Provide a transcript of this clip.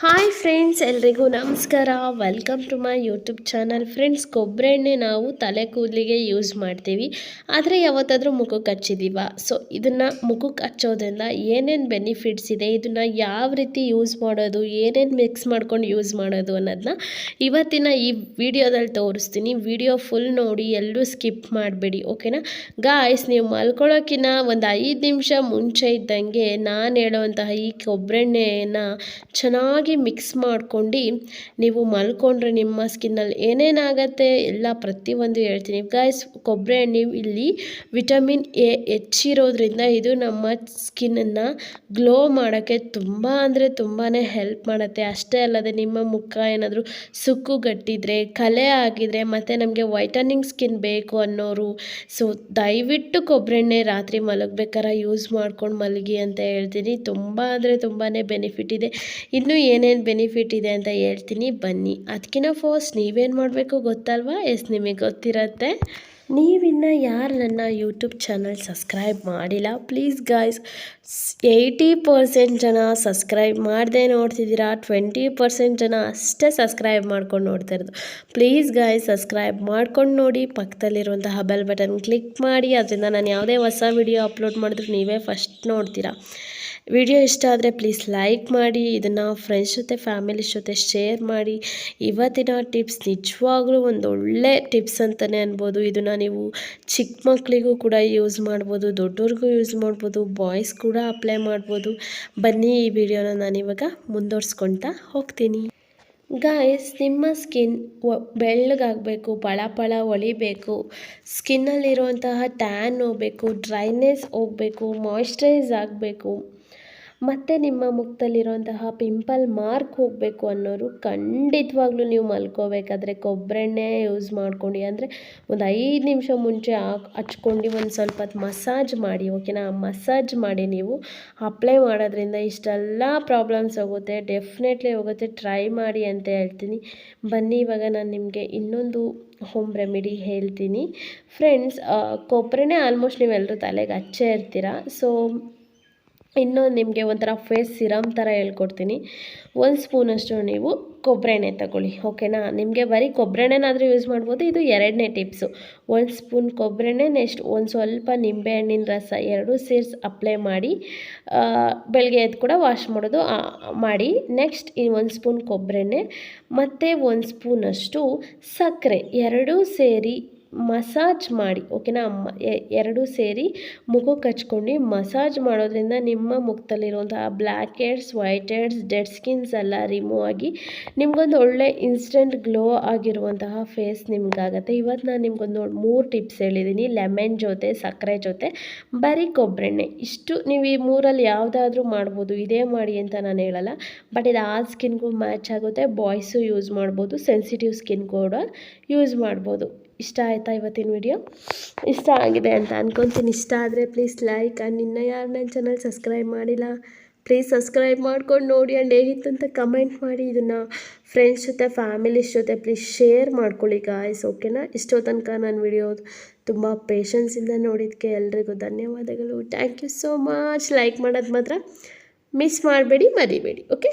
Hi friends ಎಲ್ರಿಗೂ ನಮಸ್ಕಾರ. Welcome to my YouTube channel friends ಕೊಬ್ಬರಿ ಎಣ್ಣೆ ನಾವು ತಲೆ ಕೂದಲಿಗೆ ಯೂಸ್ ಮಾಡ್ತೀವಿ. ಆದರೆ ಯಾವತ್ತಾದರೂ ಮುಖಕ್ಕೆ ಹಚ್ಚಿದ್ದೀವ ಸೊ ಇದನ್ನು ಮುಖಕ್ಕೆ ಹಚ್ಚೋದ್ರಿಂದ ಏನೇನು ಬೆನಿಫಿಟ್ಸ್ ಇದೆ, ಇದನ್ನು ಯಾವ ರೀತಿ ಯೂಸ್ ಮಾಡೋದು, ಏನೇನು ಮಿಕ್ಸ್ ಮಾಡ್ಕೊಂಡು ಯೂಸ್ ಮಾಡೋದು ಅನ್ನೋದನ್ನ ಇವತ್ತಿನ ಈ ವಿಡಿಯೋದಲ್ಲಿ ತೋರಿಸ್ತೀನಿ. ವಿಡಿಯೋ ಫುಲ್ ನೋಡಿ ಎಲ್ಲರೂ ಸ್ಕಿಪ್ ಮಾಡಬೇಡಿ ಓಕೆನಾ ಗಾಯ್ಸ್ ನೀವು ಮಲ್ಕೊಳ್ಳೋಕ್ಕಿಂತ ಒಂದು ಐದು ನಿಮಿಷ ಮುಂಚೆ ಇದ್ದಂಗೆ ನಾನು ಹೇಳುವಂತಹ ಈ ಕೊಬ್ಬರೆಣ್ಣೆಯನ್ನು ಚೆನ್ನಾಗಿ ಮಿಕ್ಸ್ ಮಾಡ್ಕೊಂಡು ನೀವು ಮಲ್ಕೊಂಡ್ರೆ ನಿಮ್ಮ ಸ್ಕಿನ್ನಲ್ಲಿ ಏನೇನಾಗತ್ತೆ ಎಲ್ಲ ಪ್ರತಿಯೊಂದು ಹೇಳ್ತೀನಿ. ಗಾಯ್ಸ್ ಕೊಬ್ಬರಿ ಎಣ್ಣೆ ಇಲ್ಲಿ ವಿಟಮಿನ್ ಎ ಹೆಚ್ಚಿರೋದ್ರಿಂದ ಇದು ನಮ್ಮ ಸ್ಕಿನ್ನನ್ನು ಗ್ಲೋ ಮಾಡೋಕ್ಕೆ ತುಂಬ ಅಂದರೆ ತುಂಬಾ ಹೆಲ್ಪ್ ಮಾಡುತ್ತೆ. ಅಷ್ಟೇ ಅಲ್ಲದೆ ನಿಮ್ಮ ಮುಖ ಏನಾದರೂ ಸುಕ್ಕುಗಟ್ಟಿದರೆ ಕಲೆ ಆಗಿದರೆ ಮತ್ತು ನಮಗೆ ವೈಟನಿಂಗ್ ಸ್ಕಿನ್ ಬೇಕು ಅನ್ನೋರು ಸೊ ದಯವಿಟ್ಟು ಕೊಬ್ಬರೆಣ್ಣೆ ರಾತ್ರಿ ಮಲಗಬೇಕಾರೆ ಯೂಸ್ ಮಾಡ್ಕೊಂಡು ಮಲಗಿ ಅಂತ ಹೇಳ್ತೀನಿ. ತುಂಬ ಅಂದರೆ ತುಂಬಾ ಬೆನಿಫಿಟ್ ಇದೆ. ಇನ್ನೂ ಏನೇನು ಬೆನಿಫಿಟ್ ಇದೆ ಅಂತ ಹೇಳ್ತೀನಿ. ಬನ್ನಿ. ಅದಕ್ಕಿಂತ ಫಸ್ಟ್ ನೀವೇನು ಮಾಡಬೇಕು ಗೊತ್ತಲ್ವಾ? ಎಸ್, ನಿಮಗೆ ಗೊತ್ತಿರತ್ತೆ. ನೀವಿನ್ನು ಯಾರು ನನ್ನ ಯೂಟ್ಯೂಬ್ ಚಾನಲ್ ಸಬ್ಸ್ಕ್ರೈಬ್ ಮಾಡಿಲ್ಲ? ಪ್ಲೀಸ್ ಗಾಯ್ಸ್ ಏಯ್ಟಿ ಪರ್ಸೆಂಟ್ ಜನ ಸಬ್ಸ್ಕ್ರೈಬ್ ಮಾಡದೆ ನೋಡ್ತಿದ್ದೀರಾ. ಟ್ವೆಂಟಿ ಪರ್ಸೆಂಟ್ ಜನ ಅಷ್ಟೇ ಸಬ್ಸ್ಕ್ರೈಬ್ ಮಾಡ್ಕೊಂಡು ನೋಡ್ತಾ ಇರೋದು. ಪ್ಲೀಸ್ ಗಾಯ್ಸ್ ಸಬ್ಸ್ಕ್ರೈಬ್ ಮಾಡ್ಕೊಂಡು ನೋಡಿ. ಪಕ್ಕದಲ್ಲಿರುವಂತಹ ಬೆಲ್ ಬಟನ್ ಕ್ಲಿಕ್ ಮಾಡಿ. ಅದರಿಂದ ನಾನು ಯಾವುದೇ ಹೊಸ ವಿಡಿಯೋ ಅಪ್ಲೋಡ್ ಮಾಡಿದ್ರು ನೀವೇ ಫಸ್ಟ್ ನೋಡ್ತೀರಾ. ವಿಡಿಯೋ ಇಷ್ಟ ಆದರೆ ಪ್ಲೀಸ್ ಲೈಕ್ ಮಾಡಿ, ಇದನ್ನು ಫ್ರೆಂಡ್ಸ್ ಜೊತೆ ಫ್ಯಾಮಿಲಿ ಜೊತೆ ಶೇರ್ ಮಾಡಿ. ಇವತ್ತಿನ ಟಿಪ್ಸ್ ನಿಜವಾಗ್ಲೂ ಒಂದು ಒಳ್ಳೆ ಟಿಪ್ಸ್ ಅಂತಲೇ ಅನ್ಬೋದು. ಇದನ್ನು ನೀವು ಚಿಕ್ಕ ಮಕ್ಕಳಿಗೂ ಕೂಡ ಯೂಸ್ ಮಾಡ್ಬೋದು ದೊಡ್ಡವ್ರಿಗೂ ಯೂಸ್ ಮಾಡ್ಬೋದು ಬಾಯ್ಸ್ ಕೂಡ ಅಪ್ಲೈ ಮಾಡ್ಬೋದು. ಬನ್ನಿ ಈ ವಿಡಿಯೋನ ನಾನಿವಾಗ ಮುಂದುವರ್ಸ್ಕೊಳ್ತಾ ಹೋಗ್ತೀನಿ. ಗಾಯ್ಸ್ ನಿಮ್ಮ ಸ್ಕಿನ್ ಬೆಳ್ಳಗಾಗಬೇಕು ಪಳ ಪಳ ಹೊಳಿಬೇಕು ಸ್ಕಿನ್ನಲ್ಲಿರುವಂತಹ ಟ್ಯಾನ್ ಹೋಗಬೇಕು ಡ್ರೈನೆಸ್ ಹೋಗಬೇಕು ಮಾಯಿಶ್ಚರೈಸ್ ಆಗಬೇಕು. ಮತ್ತು ನಿಮ್ಮ ಮುಖದಲ್ಲಿರುವಂತಹ ಪಿಂಪಲ್ ಮಾರ್ಕ್ ಹೋಗಬೇಕು ಅನ್ನೋರು ಖಂಡಿತವಾಗ್ಲೂ ನೀವು ಮಲ್ಕೋಬೇಕಾದ್ರೆ ಕೊಬ್ಬರೆಣ್ಣೆ ಯೂಸ್ ಮಾಡ್ಕೊಂಡು, ಅಂದರೆ ಒಂದು ಐದು ನಿಮಿಷ ಮುಂಚೆ ಹಚ್ಕೊಂಡು ಒಂದು ಸ್ವಲ್ಪ ಮಸಾಜ್ ಮಾಡಿ ಓಕೆನಾ ಮಸಾಜ್ ಮಾಡಿ ನೀವು ಅಪ್ಲೈ ಮಾಡೋದ್ರಿಂದ ಇಷ್ಟೆಲ್ಲ ಪ್ರಾಬ್ಲಮ್ಸ್ ಹೋಗುತ್ತೆ. ಡೆಫಿನೆಟ್ಲಿ ಹೋಗುತ್ತೆ. ಟ್ರೈ ಮಾಡಿ ಅಂತ ಹೇಳ್ತೀನಿ. ಬನ್ನಿ, ಇವಾಗ ನಾನು ನಿಮಗೆ ಇನ್ನೊಂದು ಹೋಮ್ ರೆಮಿಡಿ ಹೇಳ್ತೀನಿ. ಫ್ರೆಂಡ್ಸ್ ಕೊಬ್ಬರಿನೇ ಆಲ್ಮೋಸ್ಟ್ ನೀವೆಲ್ಲರೂ ತಲೆಗೆ ಹಚ್ಚೇ ಇರ್ತೀರ? ಸೊ ಇನ್ನು ನಿಮಗೆ ಒಂಥರ ಫೇಸ್ ಸಿರಮ್ ಥರ ಹೇಳ್ಕೊಡ್ತೀನಿ. ಒಂದು ಸ್ಪೂನಷ್ಟು ನೀವು ಕೊಬ್ಬರೆಣ್ಣೆ ತಗೊಳ್ಳಿ, ಓಕೆನಾ? ನಿಮಗೆ ಬರೀ ಕೊಬ್ಬರೆಣ್ಣೆನಾದರೂ ಯೂಸ್ ಮಾಡ್ಬೋದು, ಇದು ಎರಡನೇ ಟಿಪ್ಸು. ಒಂದು ಸ್ಪೂನ್ ಕೊಬ್ಬರೆಣ್ಣೆ ನೆಕ್ಸ್ಟ್ ಒಂದು ಸ್ವಲ್ಪ ನಿಂಬೆಹಣ್ಣಿನ ರಸ ಎರಡು ಸೇರಿಸಿ ಅಪ್ಲೈ ಮಾಡಿ ಬೆಳಗ್ಗೆ ಎದ್ದು ಕೂಡ ವಾಶ್ ಮಾಡೋದು ಮಾಡಿ. ನೆಕ್ಸ್ಟ್ ಒಂದು ಸ್ಪೂನ್ ಕೊಬ್ಬರೆಣ್ಣೆ ಮತ್ತು ಒಂದು ಸ್ಪೂನಷ್ಟು ಸಕ್ಕರೆ, ಎರಡೂ ಸೇರಿ ಮಸಾಜ್ ಮಾಡಿ, ಓಕೆನಾ? ಎರಡೂ ಸೇರಿ ಮುಖಕ್ಕೆ ಹಚ್ಕೊಂಡು ಮಸಾಜ್ ಮಾಡೋದ್ರಿಂದ ನಿಮ್ಮ ಮುಖದಲ್ಲಿರುವಂತಹ black heads white heads dead skins ಎಲ್ಲ ರಿಮೂವ್ ಆಗಿ ನಿಮ್ಗೊಂದು ಒಳ್ಳೆ ಇನ್ಸ್ಟೆಂಟ್ ಗ್ಲೋ ಆಗಿರುವಂತಹ ಫೇಸ್ ನಿಮಗಾಗತ್ತೆ. ಇವತ್ತು ನಾನು ನಿಮ್ಗೊಂದು ಮೂರು ಟಿಪ್ಸ್ ಹೇಳಿದ್ದೀನಿ ಲೆಮನ್ ಜೊತೆ, ಸಕ್ಕರೆ ಜೊತೆ, ಬರೀ ಕೊಬ್ಬರೆಣ್ಣೆ ಇಷ್ಟು ನೀವು ಈ ಮೂರಲ್ಲಿ ಯಾವುದಾದ್ರೂ ಮಾಡ್ಬೋದು, ಇದೇ ಮಾಡಿ ಅಂತ ನಾನು ಹೇಳಲ್ಲ. ಬಟ್ ಇದು ಆ ಸ್ಕಿನ್ಗೂ ಮ್ಯಾಚ್ ಆಗುತ್ತೆ. ಬಾಯ್ಸು ಯೂಸ್ ಮಾಡ್ಬೋದು, ಸೆನ್ಸಿಟಿವ್ ಸ್ಕಿನ್ ಕೂಡ ಯೂಸ್ ಮಾಡ್ಬೋದು. ಇಷ್ಟ ಆಯಿತಾ ಇವತ್ತಿನ ವಿಡಿಯೋ ಇಷ್ಟ ಆಗಿದೆ ಅಂತ ಅನ್ಕೊಂತೀನಿ. ಇಷ್ಟ ಆದರೆ ಪ್ಲೀಸ್ ಲೈಕ್ ಆ್ಯಂಡ್ ಇನ್ನೂ ಯಾರು ನನ್ನ ಚಾನಲ್ ಸಬ್ಸ್ಕ್ರೈಬ್ ಮಾಡಿಲ್ಲ ಪ್ಲೀಸ್ ಸಬ್ಸ್ಕ್ರೈಬ್ ಮಾಡ್ಕೊಂಡು ನೋಡಿ ಆ್ಯಂಡ್ ಹೇಗಿತ್ತು ಅಂತ ಕಮೆಂಟ್ ಮಾಡಿ. ಇದನ್ನು ಫ್ರೆಂಡ್ಸ್ ಜೊತೆ ಫ್ಯಾಮಿಲೀಸ್ ಜೊತೆ ಪ್ಲೀಸ್ ಶೇರ್ ಮಾಡ್ಕೊಳ್ಳಿ ಗಾಯ್ಸ್ ಓಕೆನಾ ಇಷ್ಟೋ ತನಕ ನನ್ನ ವಿಡಿಯೋ ತುಂಬ ಪೇಷನ್ಸಿಂದ ನೋಡಿದ್ದಕ್ಕೆ ಎಲ್ರಿಗೂ ಧನ್ಯವಾದಗಳು. Thank you so much like ಮಾಡೋದು ಮಾತ್ರ ಮಿಸ್ ಮಾಡಬೇಡಿ, ಮರಿಬೇಡಿ ಓಕೆ